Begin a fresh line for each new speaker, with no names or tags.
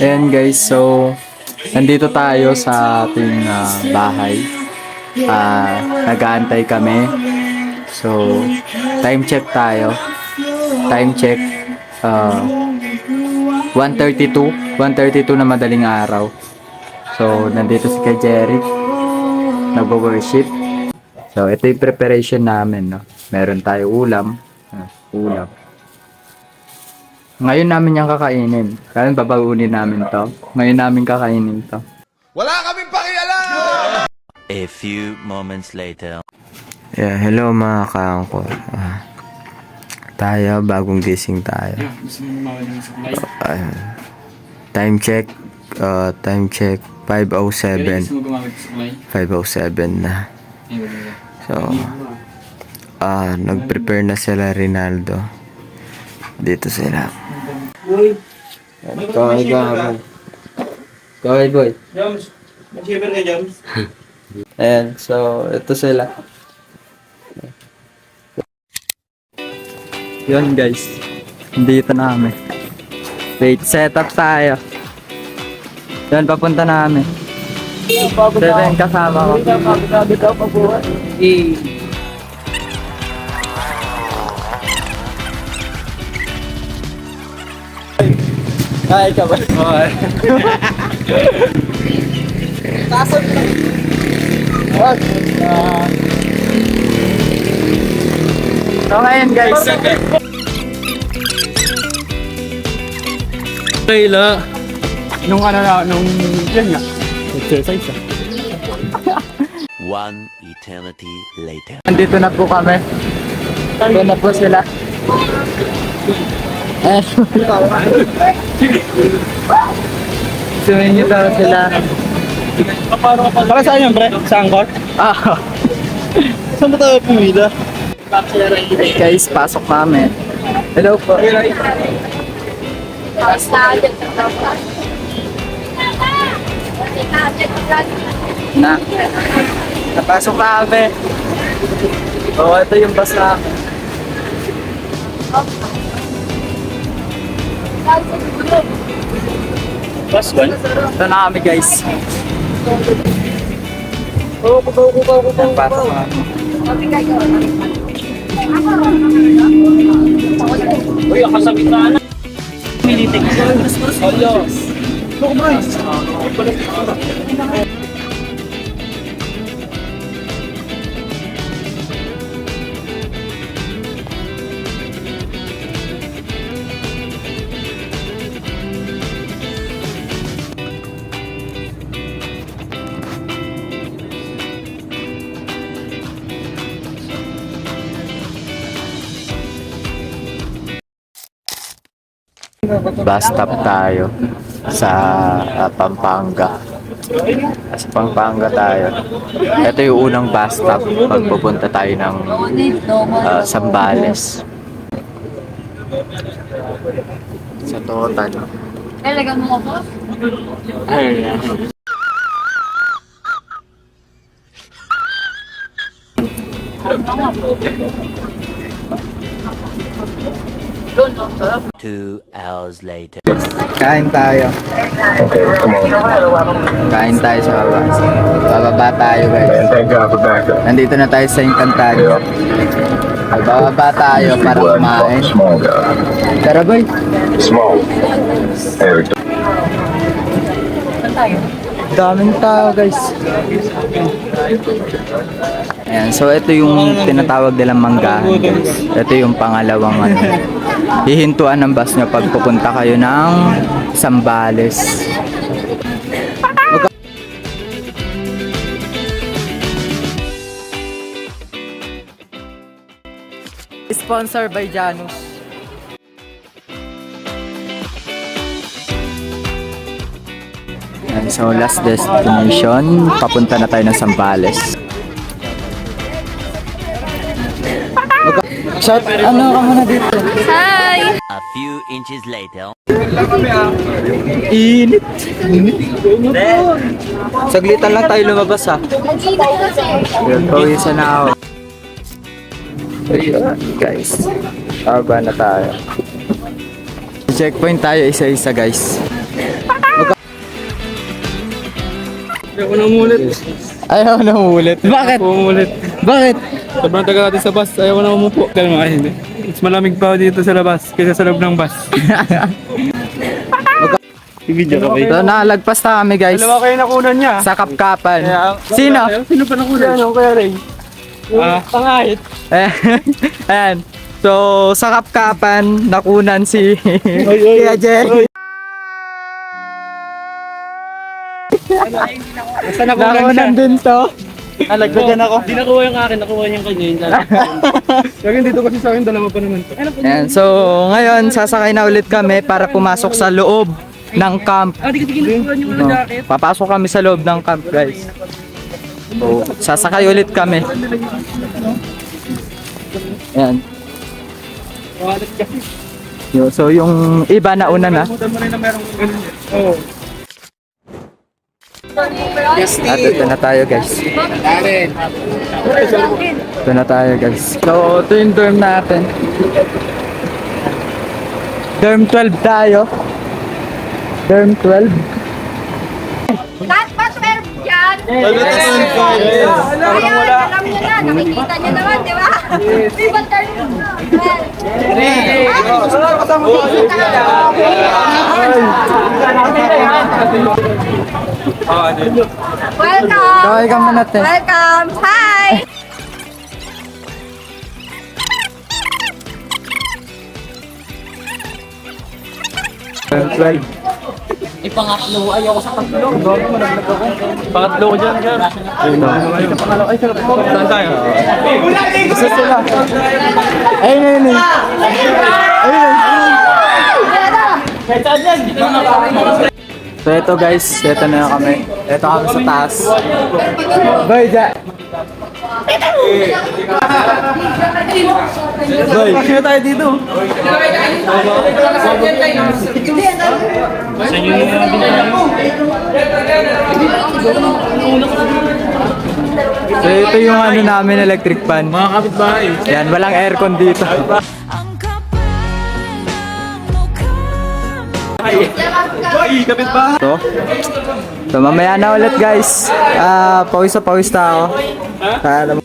Ayan guys, so nandito tayo sa ating ah, bahay. Ah, nag-aantay kami. So, time check tayo. Time check. ah 1.32. 1.32 na madaling araw. So, nandito si kay Jerry. Nag-worship. So, ito yung preparation namin, no? Meron tayo ulam. Ah, ulam. Ngayon namin yung kakainin. Kaya babagunin namin to. Ngayon namin kakainin to.
Wala kaming pakialam!
A few moments later.
Yeah, hello mga kaangkor. Ah, tayo, bagong gising tayo. Ayun. time check. uh, time check. 5.07. 5.07 na. So, ah, nag-prepare na sila Rinaldo. Dito sila. Kaway ka,
Kaway boy.
Jams, mag-shiver ka, Jams.
Ayan, so ito sila. Yun guys. Dito namin. Wait, set up tayo. Yan, papunta namin. Ito yung kasama ko. Ay, ka ba? So ngayon guys,
Kayla. Nung ano na, nung yan nga. Exercise ah.
One eternity later.
nandito na po kami. Ito na po sila. Eh, Sumin niyo daw sila.
Para saan yan, pre? Sa angkor?
Ah,
Saan ba tayo pumila?
hey guys, pasok namin. Hello po. Na. Napasok na kami. Oo, ito yung bus na.
Bus one?
Ito na kami guys. Ang pasok na.
Uy, ako sa bitna na. Militik. Hello. Look, Bryce.
Bus stop tayo sa ah, Pampanga. Sa Pampanga tayo. Ito yung unang bus stop pag pupunta tayo ng ah, Sambales. Sa Totan.
Talaga mo ako?
Two hours later.
Kain tayo. Kain tayo sa baba. Bababa tayo guys.
Thank God for backup.
Nandito na tayo sa Encantadio. Bababa tayo para kumain. Tara boy.
Small. Eric.
Daming tao guys. Ayan, so ito yung tinatawag nilang guys. Ito yung pangalawang ano. Hihintuan ng bus nyo pag pupunta kayo ng Sambales. Sponsor by Janus. Ayan, so last destination, papunta na tayo ng Sambales. Shout, ano ka muna dito?
Hi!
A few inches later.
Init. Saglitan lang tayo lumabas ha. Yun, pawisan na ako. Ayun, guys. Aba na tayo. Checkpoint tayo isa-isa guys.
Ayaw na umulit.
Ayaw na ulit. Bakit?
Umulit.
Bakit?
Sobrang tagal natin sa bus. Ayaw na umupo. Dahil mga hindi. Mas malamig pa dito sa labas kaysa sa loob ng bus. I-video ka kayo.
So, nalagpas na kami guys.
Dalawa kayo nakunan niya.
Sa kapkapan. Sino?
Sino pa nakunan? Ano kaya rin? Ah, pangahit.
Eh, Ayan. So, sa kapkapan, nakunan si Kuya Jerry.
Siya.
Nakunan din to.
Nalagdagan ako. Hindi nakuha yung akin, nakuha yung kanya. Yung Lagyan dito kasi sa akin, dalawa pa naman to.
Ayan. So, ngayon, sasakay na ulit kami para pumasok sa loob ng camp.
Ah, di kasi kinukuha yung
No, papasok kami sa loob ng camp, guys. So, sasakay ulit kami. Ayan. Yo, so, yung iba na una na.
Oo.
At ito na tayo, guys. Ito na tayo, guys. So, ito yung dorm natin. Dorm 12 tayo. Dorm 12.
Lahat ba meron dyan? Kaya, alam nyo na, nakikita nyo naman, di ba? Viva turn. Welcome!
Ka muna, te.
Welcome! Hi!
Dorm 12.
Pangatlo ko dyan, dyan. Ay, sarap po. Saan tayo?
Isa sila. Ayun, ayun, ayun. So ito guys, ito na kami. Ito kami sa taas. Boy, ja. Boy,
Kaya tayo dito.
so ito yung ano namin electric fan.
Mga kapitbahay.
Yan, walang aircon dito.
Boy, kapitbahay.
So, so mamaya na ulit guys. Ah, pawis na pawis na ako. Ah,